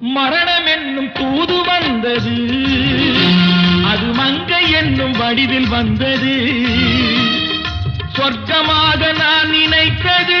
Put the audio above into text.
மரணம் என்னும் தூது வந்தது. அது மங்கை என்னும் வடிவில் வந்தது. சொர்க்கமாக நான் நினைத்தது.